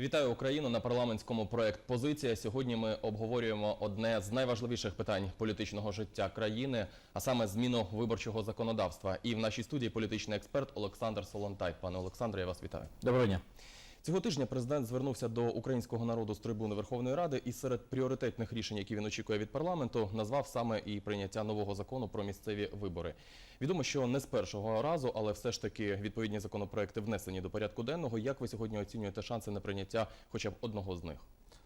Вітаю Україну на парламентському проект Позиція. Сьогодні ми обговорюємо одне з найважливіших питань політичного життя країни, а саме зміну виборчого законодавства. І в нашій студії політичний експерт Олександр Солонтай. Пане Олександре, я вас вітаю. Доброго дня. Цього тижня президент звернувся до українського народу з трибуни Верховної Ради і серед пріоритетних рішень, які він очікує від парламенту, назвав саме і прийняття нового закону про місцеві вибори. Відомо, що не з першого разу, але все ж таки відповідні законопроекти внесені до порядку денного. Як ви сьогодні оцінюєте шанси на прийняття хоча б одного з них?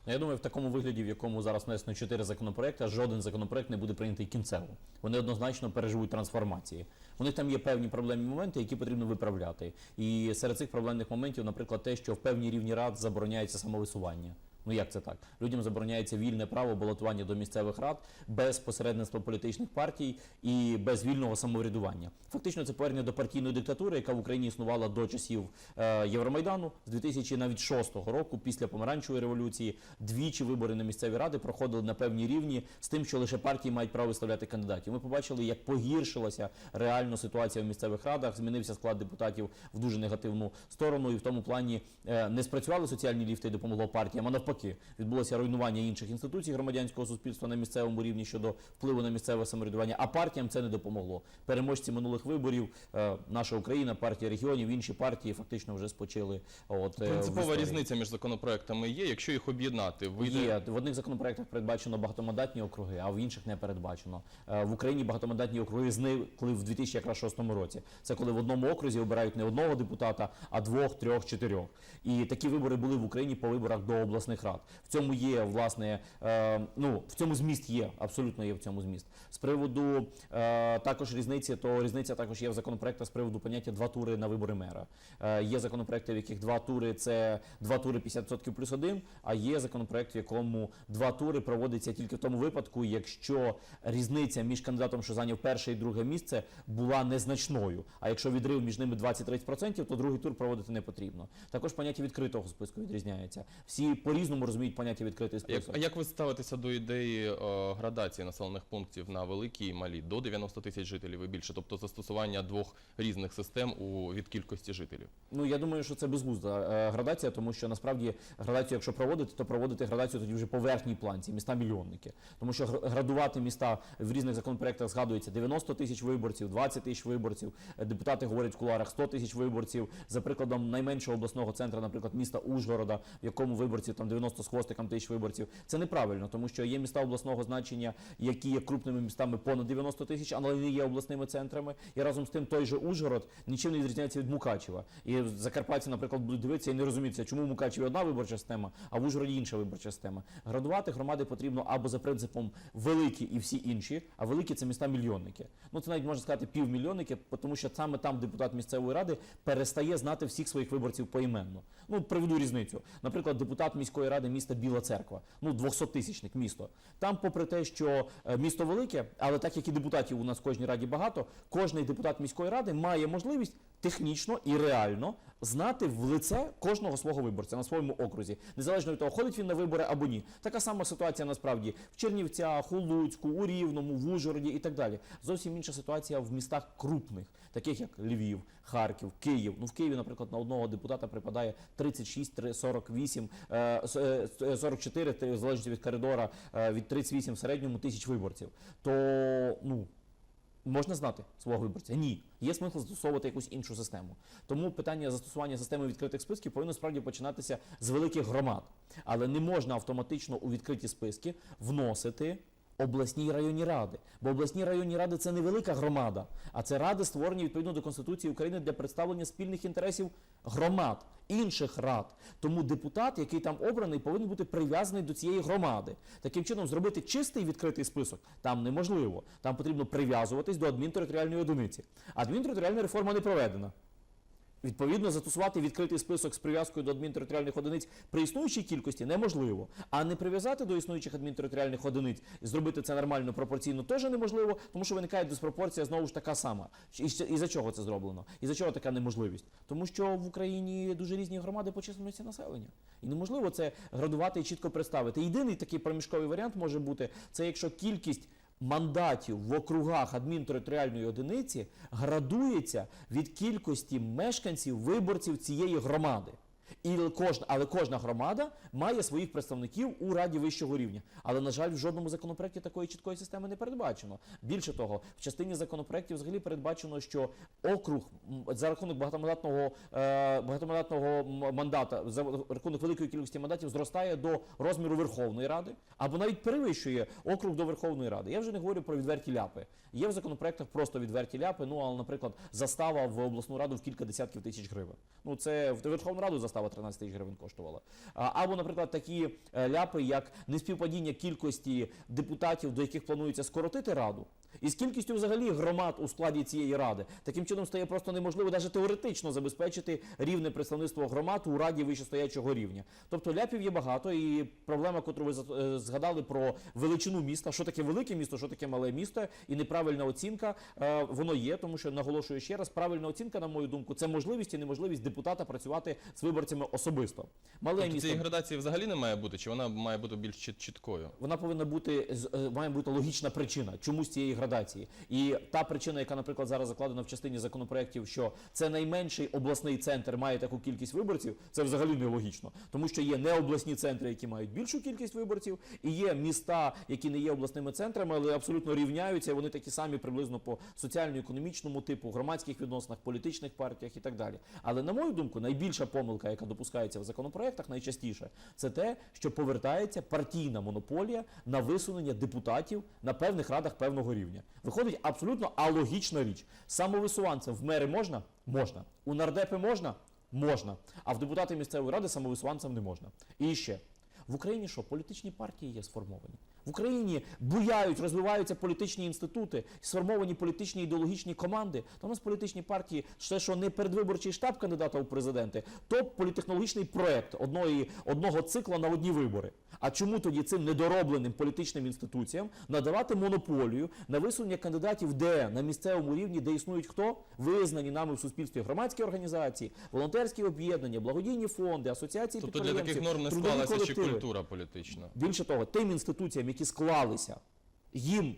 Ну, я думаю, в такому вигляді, в якому зараз внесено чотири законопроекти, жоден законопроект не буде прийнятий кінцево. Вони однозначно переживуть трансформації. У них там є певні проблемні моменти, які потрібно виправляти. І серед цих проблемних моментів, наприклад, те, що в певній рівні рад забороняється самовисування. Ну як це так? Людям забороняється вільне право балотування до місцевих рад без посередництва політичних партій і без вільного самоврядування. Фактично, це повернення до партійної диктатури, яка в Україні існувала до часів е, Євромайдану з 2006 року, після помаранчевої революції. Двічі вибори на місцеві ради проходили на певній рівні з тим, що лише партії мають право виставляти кандидатів. Ми побачили, як погіршилася реально ситуація в місцевих радах. Змінився склад депутатів в дуже негативну сторону, і в тому плані е, не спрацювали соціальні ліфти і допомогло партіям, а навпаки, відбулося руйнування інших інституцій громадянського суспільства на місцевому рівні щодо впливу на місцеве самоврядування. А партіям це не допомогло. Переможці минулих виборів, е, наша Україна, партія регіонів, інші партії фактично вже спочили. От е, Принципова різниця між законопроектами є. Якщо їх об'єднати, вийде Є в одних законопроектах передбачено багатомандатні округи, а в інших не передбачено. Е, В Україні багатомандатні округи зникли в 2006 році. Це коли в одному окрузі обирають не одного депутата, а двох, трьох, чотирьох. І такі вибори були в Україні по виборах до обласних рад. В цьому є власне, е, ну в цьому зміст є, абсолютно є в цьому зміст. З приводу е, також різниці, то різниця також є в законопроектах з приводу поняття два тури на вибори мера. Е, Є законопроекти, в яких два тури це два тури 50% плюс один, а є законопроект, в якому два тури проводиться тільки в тому випадку, якщо різниця між кандидатом, що зайняв перше і друге місце, була незначною. А якщо відрив між ними 20-30%, то другий тур проводити не потрібно. Також поняття відкритого списку відрізняється. Всі по-різному розуміють поняття відкритий Як, а як ви ставитеся до ідеї е, градації населених пунктів на великі і малі до 90 тисяч жителів і більше, тобто застосування двох різних систем у від кількості жителів? Ну я думаю, що це безглузда е, градація, тому що насправді градацію, якщо проводити, то проводити градацію тоді вже по верхній планці, міста мільйонники. Тому що градувати міста в різних законопроектах згадується 90 тисяч виборців, 20 тисяч виборців. Е, Депутати говорять в кулуарах 100 тисяч виборців. За прикладом найменшого обласного центру, наприклад, міста Ужгорода, в якому виборців там 90 з хвостиком тисяч виборців. Це неправильно, тому що є міста обласного значення, які є крупними містами понад 90 тисяч, але не є обласними центрами. І разом з тим той же Ужгород нічим не відрізняється від Мукачева. І закарпатці, наприклад, будуть дивитися і не розуміються, чому в Мукачеві одна виборча система, а в Ужгороді інша виборча система. Градувати громади потрібно або за принципом великі і всі інші, а великі це міста мільйонники. Ну це навіть можна сказати півмільйонники, тому що саме там депутат місцевої ради перестає знати всіх своїх виборців поіменно. Ну приведу різницю. Наприклад, депутат міської міста Біла Церква, ну 200-тисячник місто. Там, попри те, що е, місто велике, але так як і депутатів у нас в кожній раді багато, кожний депутат міської ради має можливість технічно і реально знати в лице кожного свого виборця на своєму окрузі, незалежно від того, ходить він на вибори або ні. Така сама ситуація насправді в Чернівцях, у Луцьку, у Рівному, в Ужгороді і так далі. Зовсім інша ситуація в містах крупних, таких як Львів, Харків, Київ. Ну в Києві, наприклад, на одного депутата припадає 36, три- 48, е, е, 44, залежить від коридора, е, від 38 в середньому тисяч виборців. То ну Можна знати свого виборця? Ні. Є смисл застосовувати якусь іншу систему. Тому питання застосування системи відкритих списків повинно справді починатися з великих громад. Але не можна автоматично у відкриті списки вносити обласні і районні ради. Бо обласні районні ради це не велика громада, а це ради, створені відповідно до Конституції України для представлення спільних інтересів громад, інших рад. Тому депутат, який там обраний, повинен бути прив'язаний до цієї громади. Таким чином, зробити чистий відкритий список там неможливо. Там потрібно прив'язуватись до адмінтериторіальної одиниці. Адмінтериторіальна реформа не проведена. Відповідно, застосувати відкритий список з прив'язкою до адмінтериторіальних одиниць при існуючій кількості неможливо. А не прив'язати до існуючих адмінтериторіальних одиниць і зробити це нормально пропорційно теж неможливо, тому що виникає диспропорція знову ж така сама. І, за чого це зроблено? І за чого така неможливість? Тому що в Україні дуже різні громади по численності населення. І неможливо це градувати і чітко представити. Єдиний такий проміжковий варіант може бути це якщо кількість мандатів в округах адмінтериторіальної одиниці градується від кількості мешканців, виборців цієї громади. І кожна, але кожна громада має своїх представників у раді вищого рівня. Але на жаль, в жодному законопроекті такої чіткої системи не передбачено. Більше того, в частині законопроектів взагалі передбачено, що округ за рахунок багатомандатного е, багатомандатного мандата, за рахунок великої кількості мандатів зростає до розміру Верховної Ради або навіть перевищує округ до Верховної Ради. Я вже не говорю про відверті ляпи. Є в законопроектах просто відверті ляпи. Ну але, наприклад, застава в обласну раду в кілька десятків тисяч гривень. Ну це в Верховну Раду застава 13 тисяч гривень коштувала. Або, наприклад, такі е, ляпи, як неспівпадіння кількості депутатів, до яких планується скоротити раду, і з кількістю взагалі громад у складі цієї ради. Таким чином стає просто неможливо навіть теоретично забезпечити рівне представництво громад у раді вищестоячого рівня. Тобто ляпів є багато, і проблема, яку ви е, згадали про величину міста, що таке велике місто, що таке мале місто, і неправильна оцінка, е, воно є, тому що наголошую ще раз, правильна оцінка, на мою думку, це можливість і неможливість депутата працювати з виборцями особисто. Мале Тобто місто цієї градації взагалі не має бути, чи вона має бути більш чіт- чіткою? вона повинна бути з- е, має бути логічна причина чомусь цієї градації. І та причина, яка, наприклад, зараз закладена в частині законопроєктів, що це найменший обласний центр має таку кількість виборців, це взагалі нелогічно, тому що є необласні центри, які мають більшу кількість виборців, і є міста, які не є обласними центрами, але абсолютно рівняються. Вони такі самі приблизно по соціально-економічному типу, громадських відносинах, політичних партіях і так далі. Але на мою думку, найбільша помилка, яка допускається в законопроектах, найчастіше, це те, що повертається партійна монополія на висунення депутатів на певних радах певного рівня. Виходить абсолютно алогічна річ. Самовисуванцем в мери можна? Можна. У нардепи можна? Можна. А в депутати місцевої ради самовисуванцем не можна. І ще. В Україні що політичні партії є сформовані? В Україні буяють, розвиваються політичні інститути, сформовані політичні ідеологічні команди. Та у нас політичні партії ще що не передвиборчий штаб кандидата у президенти, то політехнологічний проект одної, одного цикла на одні вибори. А чому тоді цим недоробленим політичним інституціям надавати монополію на висунення кандидатів де на місцевому рівні, де існують хто визнані нами в суспільстві громадські організації, волонтерські об'єднання, благодійні фонди, асоціації Тобто для таких норм не склалася ще культура політична. Більше того, тим інституціям, які склалися, їм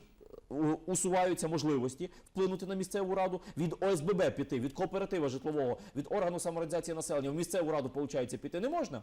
е, усуваються можливості вплинути на місцеву раду від ОСББ піти, від кооператива житлового, від органу самоорганізації населення в місцеву раду, виходить, піти не можна.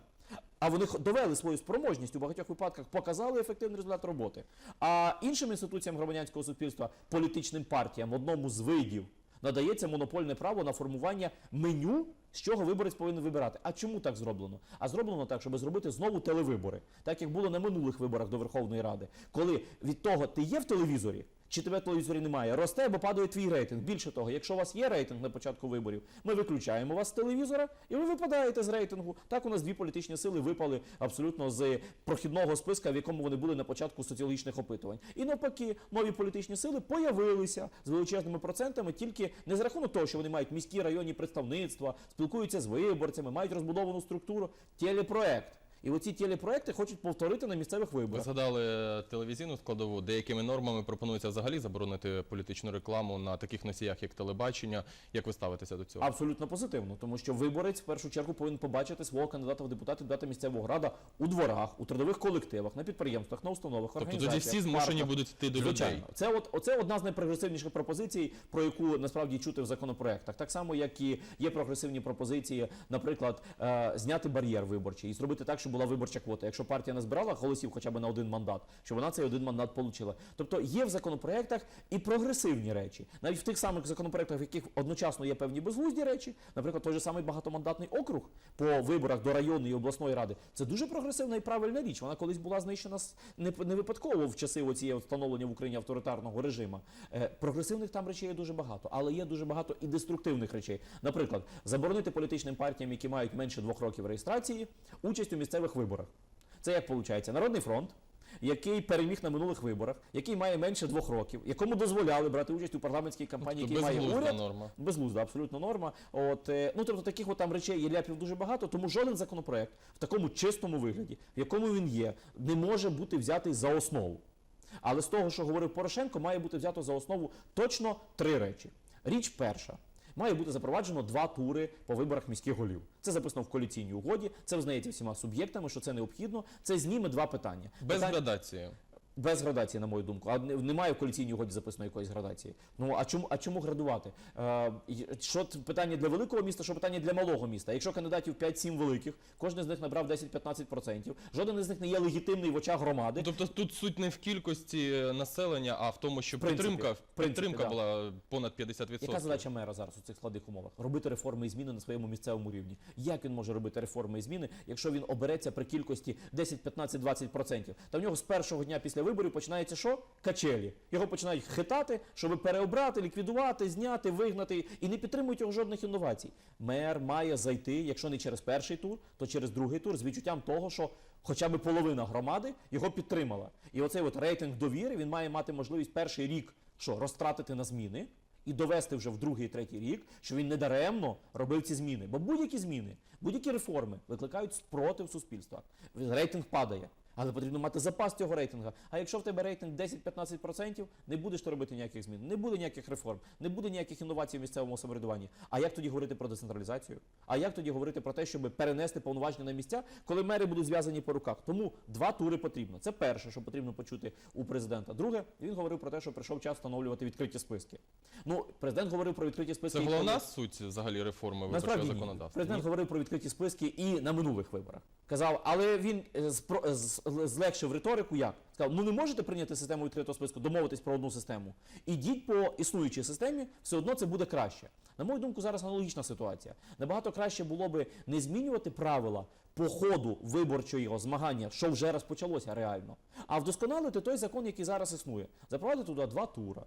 А вони довели свою спроможність у багатьох випадках, показали ефективний результат роботи. А іншим інституціям громадянського суспільства, політичним партіям, одному з видів, надається монопольне право на формування меню, з чого виборець повинен вибирати. А чому так зроблено? А зроблено так, щоб зробити знову телевибори, так як було на минулих виборах до Верховної Ради, коли від того ти є в телевізорі. Чи тебе телевізорі немає, росте або падає твій рейтинг. Більше того, якщо у вас є рейтинг на початку виборів, ми виключаємо вас з телевізора і ви випадаєте з рейтингу. Так у нас дві політичні сили випали абсолютно з прохідного списка, в якому вони були на початку соціологічних опитувань. І навпаки, нові політичні сили появилися з величезними процентами тільки не за рахунок того, що вони мають міські районні представництва, спілкуються з виборцями, мають розбудовану структуру. Телепроект. І оці телепроекти хочуть повторити на місцевих Ви виборах. згадали е, телевізійну складову. Деякими нормами пропонується взагалі заборонити політичну рекламу на таких носіях, як телебачення. Як ви ставитеся до цього? Абсолютно позитивно, тому що виборець в першу чергу повинен побачити свого кандидата в депутати депутата місцевого рада у дворах, у трудових колективах, на підприємствах, на установах, Тобто тоді організаціях. всі змушені парках. будуть йти до Звичайно, людей. це от оце одна з найпрогресивніших пропозицій, про яку насправді чути в законопроектах. Так само, як і є прогресивні пропозиції, наприклад, е, зняти бар'єр виборчий і зробити так, щоб була виборча квота. Якщо партія не збирала голосів хоча б на один мандат, щоб вона цей один мандат отримала. Тобто є в законопроектах і прогресивні речі, навіть в тих самих законопроектах, в яких одночасно є певні безглузді речі, наприклад, той же самий багатомандатний округ по виборах до районної і обласної ради. Це дуже прогресивна і правильна річ. Вона колись була знищена не, не випадково в часи оцієї встановлення в Україні авторитарного режиму. Е, прогресивних там речей є дуже багато, але є дуже багато і деструктивних речей. Наприклад, заборонити політичним партіям, які мають менше двох років реєстрації, участь у місцевих виборах. Це як виходить? Народний фронт. Який переміг на минулих виборах, який має менше двох років, якому дозволяли брати участь у парламентській кампанії, Тобто який має уряд, норма. Безглузда, абсолютно норма. От, е, ну, тобто таких от там речей і ляпів дуже багато, тому жоден законопроект в такому чистому вигляді, в якому він є, не може бути взятий за основу. Але з того, що говорив Порошенко, має бути взято за основу точно три речі. Річ перша. Має бути запроваджено два тури по виборах міських голів. Це записано в коаліційній угоді, це визнається всіма суб'єктами, що це необхідно. Це зніме два питання. Без Питання- градації. Без градації, на мою думку. А немає в коаліційній угоді записано якоїсь градації. Ну а чому, а чому градувати? Е, що питання для великого міста, що питання для малого міста? Якщо кандидатів 5-7 великих, кожен з них набрав 10-15%, жоден із них не є легітимний в очах громади. Тобто тут суть не в кількості населення, а в тому, що принципі, підтримка, принципі, підтримка да. була понад 50%. Яка задача мера зараз у цих складних умовах? Робити реформи і зміни на своєму місцевому рівні. Як він може робити реформи і зміни, якщо він обереться при кількості 10, 15, 20%? Та в нього з першого дня після виборів починається що? Качелі. Його починають хитати, щоб переобрати, ліквідувати, зняти, вигнати і не підтримують його жодних інновацій. Мер має зайти, якщо не через перший тур, то через другий тур з відчуттям того, що хоча б половина громади його підтримала. І оцей от рейтинг довіри він має мати можливість перший рік що розтратити на зміни і довести вже в другий третій рік, що він недаремно робив ці зміни. Бо будь-які зміни, будь-які реформи викликають спротив суспільства. Рейтинг падає. Але потрібно мати запас цього рейтинга. А якщо в тебе рейтинг 10-15%, не будеш ти робити ніяких змін, не буде ніяких реформ, не буде ніяких інновацій в місцевому самоврядуванні. А як тоді говорити про децентралізацію? А як тоді говорити про те, щоб перенести повноваження на місця, коли мери будуть зв'язані по руках? Тому два тури потрібно. Це перше, що потрібно почути у президента. Друге, він говорив про те, що прийшов час встановлювати відкриті списки. Ну, президент говорив про відкриті списки. Це головна суть взагалі реформи виборчого законодавства. Президент Ні? говорив про відкриті списки і на минулих виборах. Казав, але він е, з- злегшив риторику як? Сказав, ну не можете прийняти систему відкритого списку, домовитись про одну систему. Ідіть по існуючій системі, все одно це буде краще. На мою думку, зараз аналогічна ситуація. Набагато краще було би не змінювати правила по ходу виборчого змагання, що вже розпочалося реально, а вдосконалити той закон, який зараз існує. Запровадити туди два тура,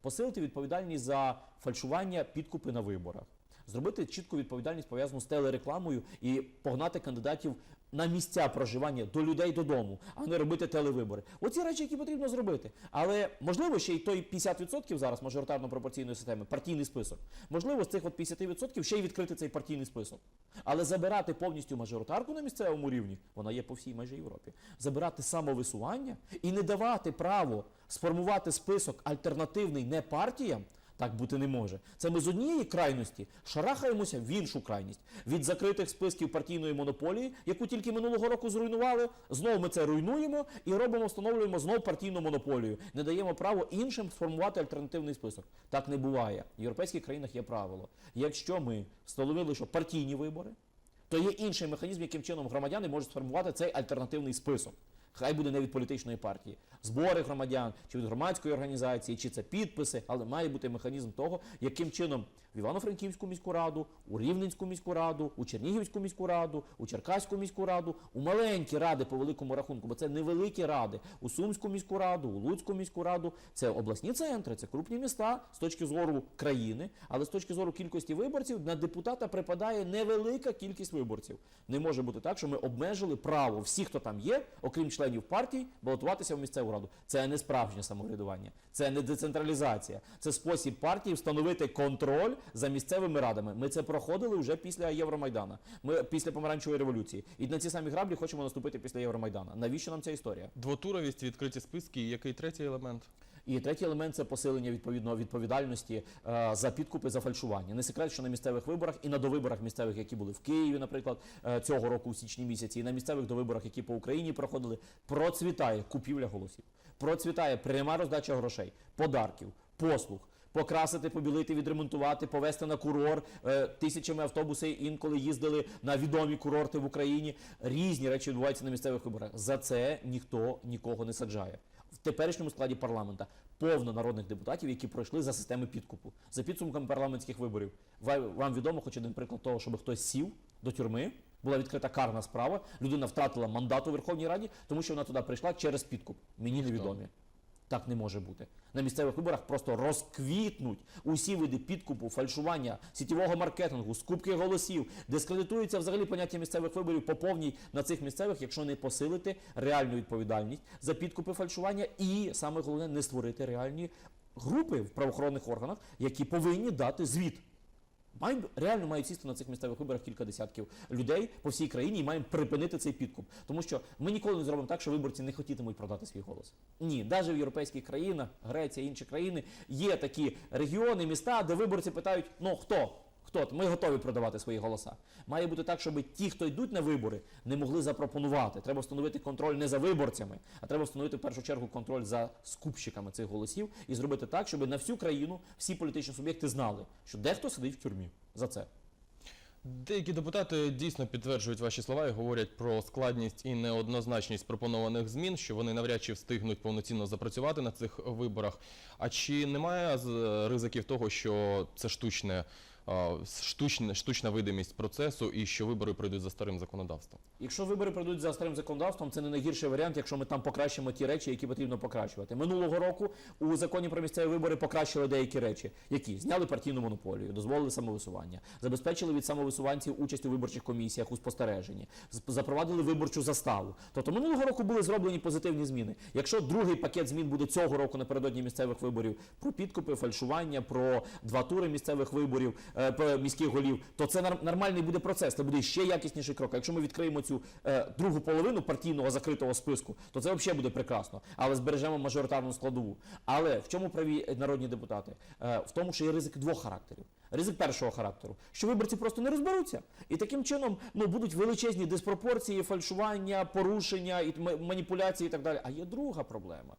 посилити відповідальність за фальшування підкупи на виборах, зробити чітку відповідальність пов'язану з телерекламою і погнати кандидатів на місця проживання до людей додому, а не робити телевибори. Оці речі, які потрібно зробити. Але можливо, ще й той 50% зараз мажоритарно-пропорційної системи, партійний список. Можливо, з цих от 50% ще й відкрити цей партійний список. Але забирати повністю мажоритарку на місцевому рівні, вона є по всій майже Європі. Забирати самовисування і не давати право сформувати список альтернативний не партіям. Так бути не може. Це ми з однієї крайності шарахаємося в іншу крайність. Від закритих списків партійної монополії, яку тільки минулого року зруйнували, знову ми це руйнуємо і робимо, встановлюємо знов партійну монополію. Не даємо право іншим сформувати альтернативний список. Так не буває. В європейських країнах є правило. Якщо ми встановили, що партійні вибори, то є інший механізм, яким чином громадяни можуть сформувати цей альтернативний список. Хай буде не від політичної партії, збори громадян, чи від громадської організації, чи це підписи, але має бути механізм того, яким чином в Івано-Франківську міську раду, у Рівненську міську раду, у Чернігівську міську раду, у Черкаську міську раду, у маленькі ради по великому рахунку, бо це невеликі ради, у Сумську міську раду, у Луцьку міську раду, це обласні центри, це крупні міста з точки зору країни, але з точки зору кількості виборців на депутата припадає невелика кількість виборців. Не може бути так, що ми обмежили право всіх, хто там є, окрім членів партій, балотуватися в місцеву раду. Це не справжнє самоврядування, це не децентралізація, це спосіб партії встановити контроль за місцевими радами. Ми це проходили вже після Євромайдана. Ми після помаранчевої революції. І на ці самі граблі хочемо наступити після Євромайдана. Навіщо нам ця історія? Двотуровість, відкриті списки. Який третій елемент? І третій елемент це посилення відповідно відповідальності е, за підкупи за фальшування. Не секрет, що на місцевих виборах і на довиборах місцевих, які були в Києві, наприклад, е, цього року у січні місяці, і на місцевих довиборах, які по Україні проходили, процвітає купівля голосів, процвітає пряма роздача грошей, подарків, послуг. Покрасити, побілити, відремонтувати, повезти на курор е, тисячами автобусів інколи їздили на відомі курорти в Україні. Різні речі відбуваються на місцевих виборах. За це ніхто нікого не саджає. Теперішньому складі парламента повно народних депутатів, які пройшли за системи підкупу. За підсумками парламентських виборів. Вам відомо хоч один приклад того, щоб хтось сів до тюрми. Була відкрита карна справа. Людина втратила мандат у Верховній Раді, тому що вона туди прийшла через підкуп. Мені невідомі. Так не може бути. На місцевих виборах просто розквітнуть усі види підкупу, фальшування, сітєвого маркетингу, скупки голосів, дискредитується взагалі поняття місцевих виборів по повній на цих місцевих, якщо не посилити реальну відповідальність за підкупи фальшування і саме головне не створити реальні групи в правоохоронних органах, які повинні дати звіт. Маємо реально мають сісти на цих місцевих виборах кілька десятків людей по всій країні і маємо припинити цей підкуп. Тому що ми ніколи не зробимо так, що виборці не хотітимуть продати свій голос. Ні, навіть в європейських країнах, Греція, інші країни є такі регіони, міста, де виборці питають: ну хто? Хто ми готові продавати свої голоса. Має бути так, щоб ті, хто йдуть на вибори, не могли запропонувати. Треба встановити контроль не за виборцями, а треба встановити в першу чергу контроль за скупщиками цих голосів і зробити так, щоб на всю країну всі політичні суб'єкти знали, що дехто сидить в тюрмі за це. Деякі депутати дійсно підтверджують ваші слова і говорять про складність і неоднозначність пропонованих змін, що вони навряд чи встигнуть повноцінно запрацювати на цих виборах. А чи немає ризиків того, що це штучне, а, штучне, штучна видимість процесу і що вибори пройдуть за старим законодавством? Якщо вибори пройдуть за старим законодавством, це не найгірший варіант, якщо ми там покращимо ті речі, які потрібно покращувати. Минулого року у законі про місцеві вибори покращили деякі речі, які зняли партійну монополію, дозволили самовисування, забезпечили від самовисуванців участь у виборчих комісіях у спостереженні, запровадили виборчу заставу. Тобто минулого року були зроблені позитивні зміни. Якщо другий пакет змін буде цього року напередодні місцевих виборів про підкупи, фальшування, про два тури місцевих виборів, міських голів, то це нормальний буде процес. Це буде ще якісніший крок. Якщо ми відкриємо цю е, другу половину партійного закритого списку, то це взагалі буде прекрасно. Але збережемо мажоритарну складову. Але в чому праві народні депутати? Е, в тому, що є ризик двох характерів. Ризик першого характеру, що виборці просто не розберуться, і таким чином ну будуть величезні диспропорції, фальшування, порушення і маніпуляції і так далі. А є друга проблема.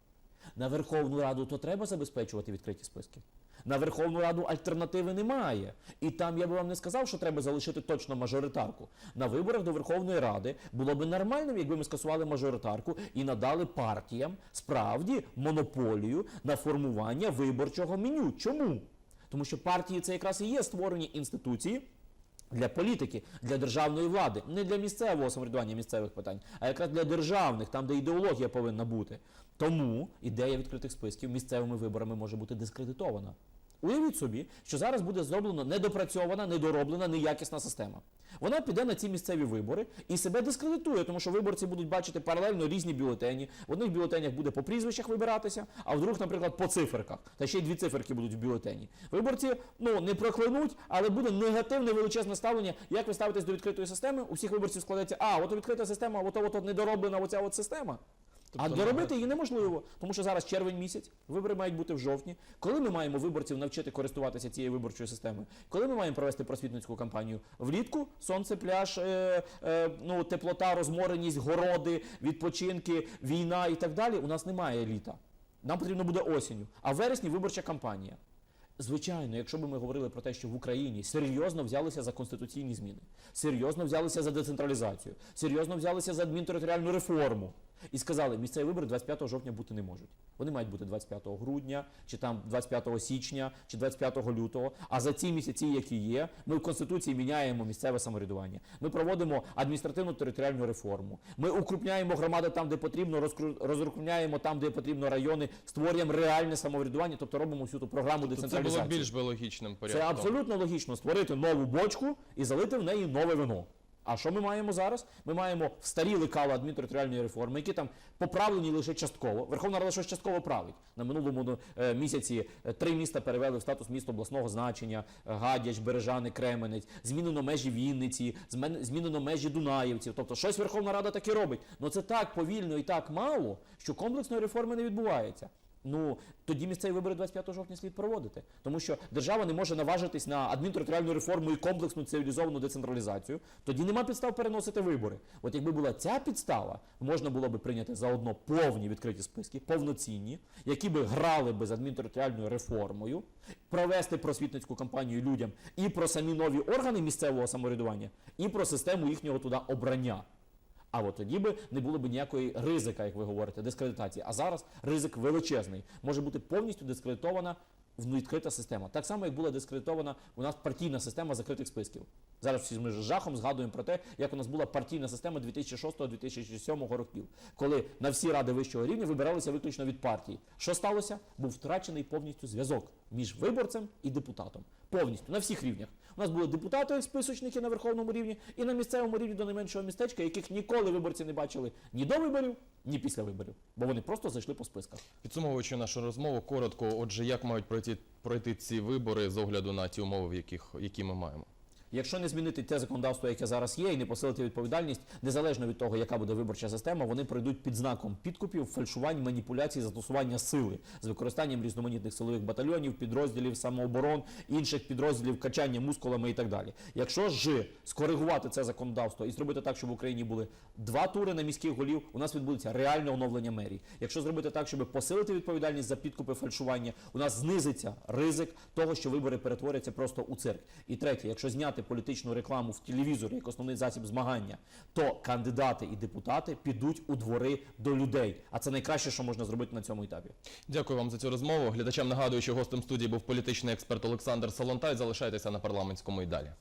На Верховну Раду то треба забезпечувати відкриті списки. На Верховну Раду альтернативи немає. І там я би вам не сказав, що треба залишити точно мажоритарку. На виборах до Верховної Ради було би нормальним, якби ми скасували мажоритарку і надали партіям справді монополію на формування виборчого меню. Чому? Тому що партії це якраз і є створені інституції. Для політики, для державної влади, не для місцевого самоврядування місцевих питань, а якраз для державних, там, де ідеологія повинна бути. Тому ідея відкритих списків місцевими виборами може бути дискредитована. Уявіть собі, що зараз буде зроблено недопрацьована, недороблена, неякісна система. Вона піде на ці місцеві вибори і себе дискредитує, тому що виборці будуть бачити паралельно різні бюлетені. В одних бюлетенях буде по прізвищах вибиратися, а в других, наприклад, по циферках. Та ще й дві циферки будуть в бюлетені. Виборці ну не проклянуть, але буде негативне величезне ставлення. Як ви ставитесь до відкритої системи? У всіх виборців складеться, а от відкрита система, от, от недороблена оця от система. А Тобто доробити її неможливо, тому що зараз червень місяць, вибори мають бути в жовтні. Коли ми маємо виборців навчити користуватися цією виборчою системою? Коли ми маємо провести просвітницьку кампанію? Влітку сонце, пляж, е, е, ну, теплота, розмореність, городи, відпочинки, війна і так далі. У нас немає літа. Нам потрібно буде осінню. А в вересні виборча кампанія. Звичайно, якщо б ми говорили про те, що в Україні серйозно взялися за конституційні зміни, серйозно взялися за децентралізацію, серйозно взялися за адмінтериторіальну реформу і сказали, місцеві вибори 25 жовтня бути не можуть. Вони мають бути 25 грудня, чи там 25 січня, чи 25 лютого. А за ці місяці, які є, ми в конституції міняємо місцеве самоврядування. Ми проводимо адміністративну територіальну реформу. Ми укрупняємо громади там, де потрібно, розкру- там, де потрібно райони, створюємо реальне самоврядування, тобто робимо всю ту програму Тобто Це було більш би логічним Це абсолютно логічно створити нову бочку і залити в неї нове вино. А що ми маємо зараз? Ми маємо старі лекала адмінтериторіальної реформи, які там поправлені лише частково. Верховна Рада щось частково править. На минулому ну, е, місяці е, три міста перевели в статус міст обласного значення: е, Гадяч, Бережани, Кременець, змінено межі Вінниці, змінено межі Дунаївців. Тобто щось Верховна Рада таки робить. Ну це так повільно і так мало, що комплексної реформи не відбувається. Ну тоді місцеві вибори 25 жовтня слід проводити, тому що держава не може наважитись на адмінтериторіальну реформу і комплексну цивілізовану децентралізацію. Тоді нема підстав переносити вибори. От якби була ця підстава, можна було би прийняти заодно повні відкриті списки, повноцінні, які би грали би з адмінтериторіальною реформою, провести просвітницьку кампанію людям і про самі нові органи місцевого самоврядування, і про систему їхнього туди обрання. А от тоді би не було б ніякої ризика, як ви говорите, дискредитації. А зараз ризик величезний. Може бути повністю дискредитована відкрита система. Так само, як була дискредитована у нас партійна система закритих списків. Зараз всі ми з жахом згадуємо про те, як у нас була партійна система 2006-2007 років, коли на всі ради вищого рівня вибиралися виключно від партії. Що сталося? Був втрачений повністю зв'язок між виборцем і депутатом. Повністю на всіх рівнях. У нас були депутати списочники на верховному рівні і на місцевому рівні до найменшого містечка, яких ніколи виборці не бачили ні до виборів, ні після виборів, бо вони просто зайшли по списках. Підсумовуючи нашу розмову, коротко, отже, як мають пройти, пройти ці вибори з огляду на ті умови, в яких, які ми маємо? Якщо не змінити те законодавство, яке зараз є, і не посилити відповідальність, незалежно від того, яка буде виборча система, вони пройдуть під знаком підкупів, фальшувань, маніпуляцій, застосування сили з використанням різноманітних силових батальйонів, підрозділів, самооборон, інших підрозділів, качання мускулами і так далі. Якщо ж скоригувати це законодавство і зробити так, щоб в Україні були два тури на міських голів, у нас відбудеться реальне оновлення мерій. Якщо зробити так, щоб посилити відповідальність за підкупи фальшування, у нас знизиться ризик того, що вибори перетворяться просто у цирк. І третє, якщо зняти політичну рекламу в телевізорі як основний засіб змагання, то кандидати і депутати підуть у двори до людей. А це найкраще, що можна зробити на цьому етапі. Дякую вам за цю розмову. Глядачам нагадую, що гостем студії був політичний експерт Олександр Солонтай. Залишайтеся на парламентському і далі.